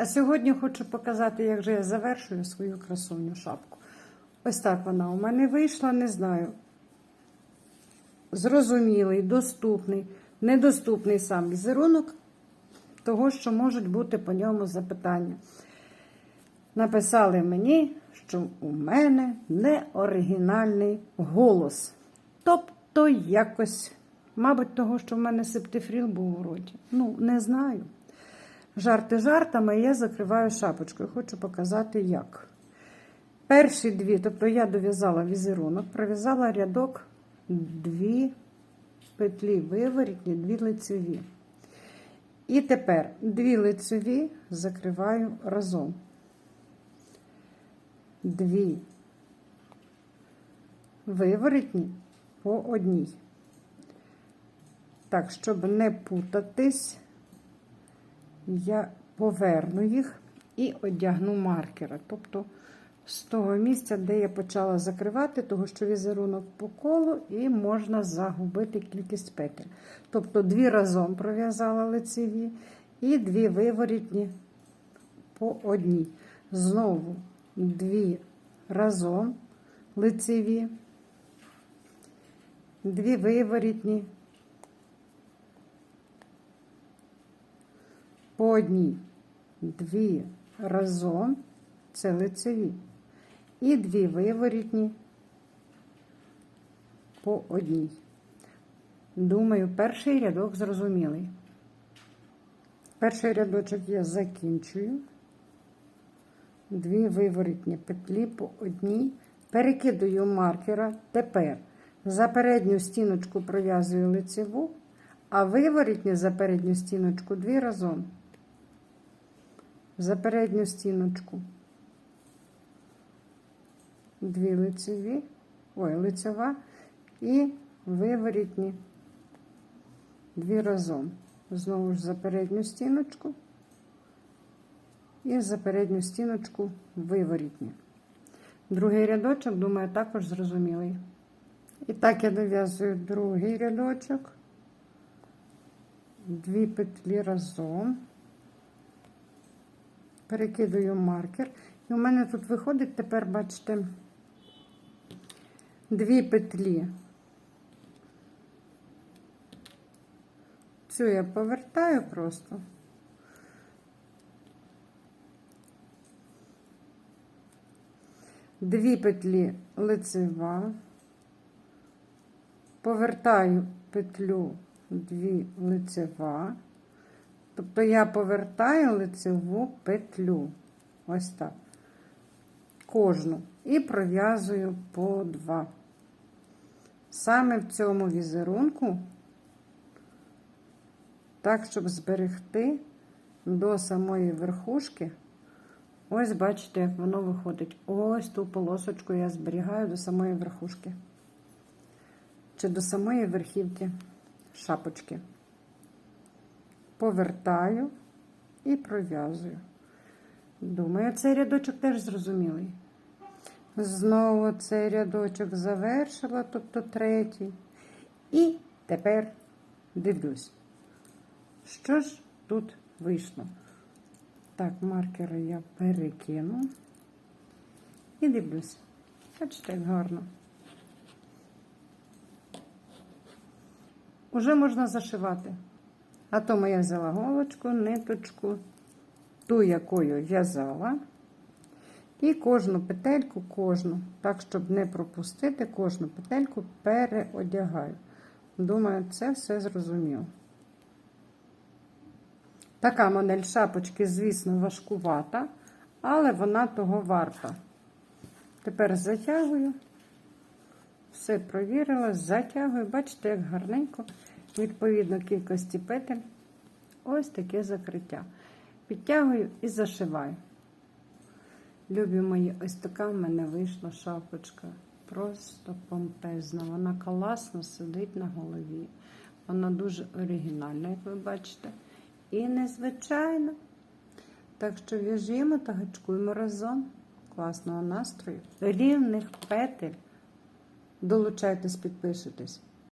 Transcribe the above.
А сьогодні хочу показати, як же я завершую свою красуню шапку. Ось так вона у мене вийшла, не знаю. Зрозумілий, доступний, недоступний сам візерунок того, що можуть бути по ньому запитання. Написали мені, що у мене неоригінальний голос. Тобто якось, мабуть, того, що в мене септифріл був у роті. Ну, не знаю. Жарти жартами я закриваю шапочкою. Хочу показати, як. Перші дві, тобто я дов'язала візерунок, пров'язала рядок дві петлі виворітні, дві лицеві. І тепер дві лицеві закриваю разом. Дві виворітні по одній. Так, щоб не путатись, я поверну їх і одягну маркера. Тобто з того місця, де я почала закривати, того що візерунок по колу, і можна загубити кількість петель. Тобто дві разом пров'язала лицеві і дві виворітні по одній. Знову дві разом лицеві, дві виворітні по одній, дві разом це лицеві, і дві виворітні по одній. Думаю, перший рядок зрозумілий. Перший рядочок я закінчую. Дві виворітні петлі по одній. Перекидаю маркера. Тепер за передню стіночку пров'язую лицеву, а виворітні за передню стіночку дві разом. За передню стіночку. Дві лицеві, ой, лицева і виворітні дві разом. Знову ж за передню стіночку і за передню стіночку виворітні. Другий рядочок, думаю, також зрозумілий. І так я дов'язую другий рядочок, дві петлі разом, перекидаю маркер. І у мене тут виходить тепер, бачите, дві петлі. Цю я повертаю просто. Дві петлі лицева, повертаю петлю дві лицева, тобто я повертаю лицеву петлю, ось так, кожну, і пров'язую по два. Саме в цьому візерунку, так, щоб зберегти до самої верхушки. Ось бачите, як воно виходить. Ось ту полосочку я зберігаю до самої верхушки. Чи до самої верхівки шапочки. Повертаю і пров'язую. Думаю, цей рядочок теж зрозумілий. Знову цей рядочок завершила, тобто третій. І тепер дивлюсь, що ж тут вийшло. Так, маркери я перекину і дивлюсь. Бачите, як гарно. Уже можна зашивати. А то я взяла голочку, ниточку, ту, якою в'язала. І кожну петельку, кожну, так, щоб не пропустити, кожну петельку переодягаю. Думаю, це все зрозуміло. Така модель шапочки, звісно, важкувата, але вона того варта. Тепер затягую, все провірила, затягую. Бачите, як гарненько, відповідно кількості петель. Ось таке закриття. Підтягую і зашиваю. Любі мої, ось така в мене вийшла шапочка. Просто помпезна. Вона класно сидить на голові. Вона дуже оригінальна, як ви бачите. І незвичайно. Так що в'яжімо та гачкуємо разом. Класного настрою. Рівних петель. Долучайтесь, підпишитесь.